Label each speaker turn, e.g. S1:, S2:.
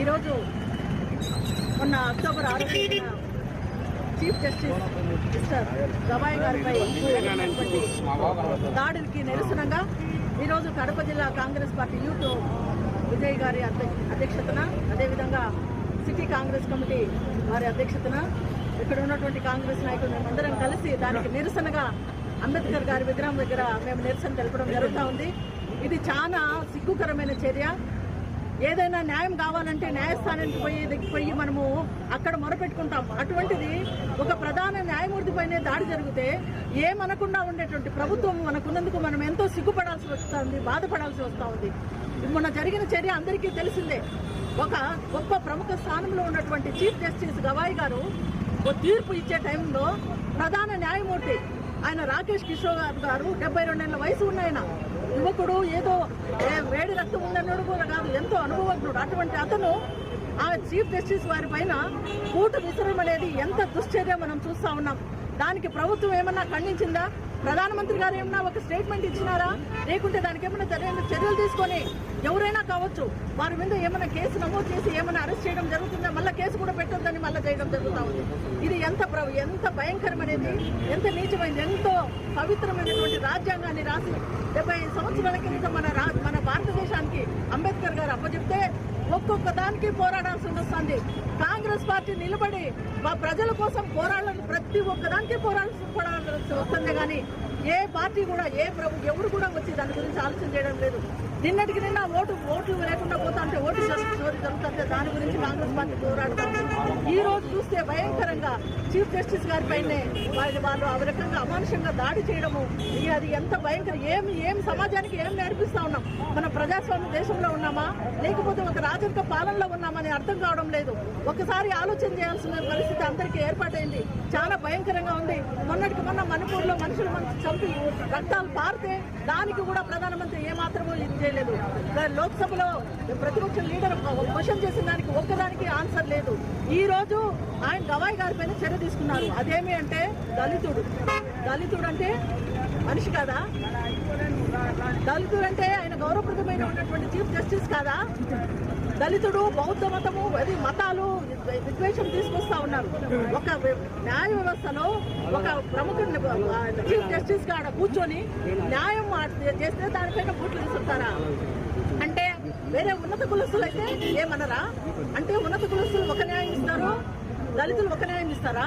S1: ఈరోజు మొన్న అక్టోబర్ ఆరు చీఫ్ జస్టిస్ మిస్టర్ గవాయ్ గారిపై దాడికి దాడులకి నిరసనగా ఈరోజు కడప జిల్లా కాంగ్రెస్ పార్టీ యూత్ విజయ్ గారి అధ్య- అధ్యక్షతన అదేవిధంగా సిటీ కాంగ్రెస్ కమిటీ వారి అధ్యక్షతన ఇక్కడ ఉన్నటువంటి కాంగ్రెస్ నాయకులు మేమందరం కలిసి దానికి నిరసనగా అంబేద్కర్ గారి విగ్రహం దగ్గర మేము నిరసన తెలపడం జరుగుతూ ఉంది. ఇది చాలా సిగ్గుకరమైన చర్య. ఏదైనా న్యాయం కావాలంటే న్యాయస్థానానికి పోయి పోయి మనము అక్కడ మొరపెట్టుకుంటాం. అటువంటిది ఒక ప్రధాన న్యాయమూర్తి పైనే దాడి జరిగితే ఏమనకుండా ఉండేటువంటి ప్రభుత్వం మనకున్నందుకు మనం ఎంతో సిగ్గుపడాల్సి వస్తుంది బాధపడాల్సి వస్తూ ఉంది మొన్న జరిగిన చర్య అందరికీ తెలిసిందే. ఒక గొప్ప ప్రముఖ స్థానంలో ఉన్నటువంటి చీఫ్ జస్టిస్ గవాయ్ గారు ఓ తీర్పు ఇచ్చే టైంలో ప్రధాన న్యాయమూర్తి ఆయన రాకేష్ కిషోర్ గారు డెబ్బై రెండేళ్ళ వయసు ఉన్న ఆయన. యువకుడు ఏదో వేడి రక్తం ఉందన్నాడు కూడా కాదు ఎంతో అనుభవజ్ఞుడు. అటువంటి అతను ఆ చీఫ్ జస్టిస్ వారి పైన కూటు విసరం అనేది ఎంత దుశ్చర్య మనం చూస్తా ఉన్నాం. దానికి ప్రభుత్వం ఏమన్నా ఖండించిందా? ప్రధానమంత్రి గారు ఏమన్నా ఒక స్టేట్మెంట్ ఇచ్చినారా? లేకుంటే దానికి ఏమైనా చర్యలు చర్యలు తీసుకొని ఎవరైనా కావచ్చు వారి మీద ఏమైనా కేసు నమోదు చేసి ఏమైనా అరెస్ట్ చేయడం జరుగుతుందా? మళ్ళీ కేసు కూడా పెట్టొద్దని మళ్ళీ చేయడం జరుగుతూ ఉంది. ఎంత ప్రభు ఎంత భయంకరమైనది ఎంత నీచమైనది ఎంతో పవిత్రమైనటువంటి రాజ్యాంగాన్ని రాసి డెబ్బై ఐదు సంవత్సరాల కింద మన రా మన భారతదేశానికి అంబేద్కర్ గారు అప్పచెప్తే ఒక్కొక్క దానికి పోరాడాల్సి వస్తుంది కాంగ్రెస్ పార్టీ నిలబడి మా ప్రజల కోసం పోరాడాలని ప్రతి ఒక్క దానికి పోరాడాల్సి పోరాడాల్సి వస్తుంది కానీ ఏ పార్టీ కూడా ఏ ప్రభు ఎవరు కూడా వచ్చి దాని గురించి ఆలోచన చేయడం లేదు. నిన్నటికి నిన్న ఓటు ఓట్లు లేకుండా పోతా అంటే ఓటు చోరీ జరుగుతుంటే దాని గురించి కాంగ్రెస్ పార్టీ పోరాడుతుంది. ఈ రోజు చూస్తే భయంకరంగా చీఫ్ జస్టిస్ గారి పైనే వాళ్ళు వాళ్ళు ఆ రకంగా అమానుషంగా దాడి చేయడము. ఇక అది ఎంత భయంకర ఏం ఏం సమాజానికి ఏం నేర్పిస్తా ఉన్నాం? మన ప్రజాస్వామ్య దేశంలో ఉన్నామా? లేకపోతే ఒక రాజరిక పాలనలో ఉన్నామని అర్థం కావడం లేదు. ఒకసారి ఆలోచన చేయాల్సిన పరిస్థితి అందరికీ ఏర్పాటైంది. చాలా భయంకరంగా ఉంది. మొన్నటికి మొన్న మణిపూర్లో మనుషులు చంపి రక్తాలు పారితే దానికి కూడా ప్రధానమంత్రి ఏమాత్రమూ ఇది చేయలేదు. లోక్సభలో ప్రతిపక్ష లీడర్ క్వశ్చన్ చేసిన దానికి ఒక్కదానికి ఆన్సర్ లేదు. ఈ రోజు ఆయన గవాయి గారి పైన చర్య తీసుకున్నారు. అదేమి అంటే దళితుడు. దళితుడు అంటే మనిషి కాదా? దళితుడు అంటే ఆయన గౌరవప్రదమైన ఉన్నటువంటి చీఫ్ జస్టిస్ కాదా? దళితుడు బౌద్ధ మతము అది మతాలు విద్వేషం తీసుకొస్తా ఉన్నారు. ఒక న్యాయ వ్యవస్థలో ఒక ప్రముఖ చీఫ్ జస్టిస్గా ఆడ కూర్చొని న్యాయం మా- చేస్తే దానిపైన బూట్లు తీసుకుంటారా వేరే ఉన్నత కులస్తులు అయితే ఏమనరా? అంటే ఉన్నత కులస్తులు ఒక న్యాయం ఇస్తారు? దళితులు ఒక న్యాయం ఇస్తారా?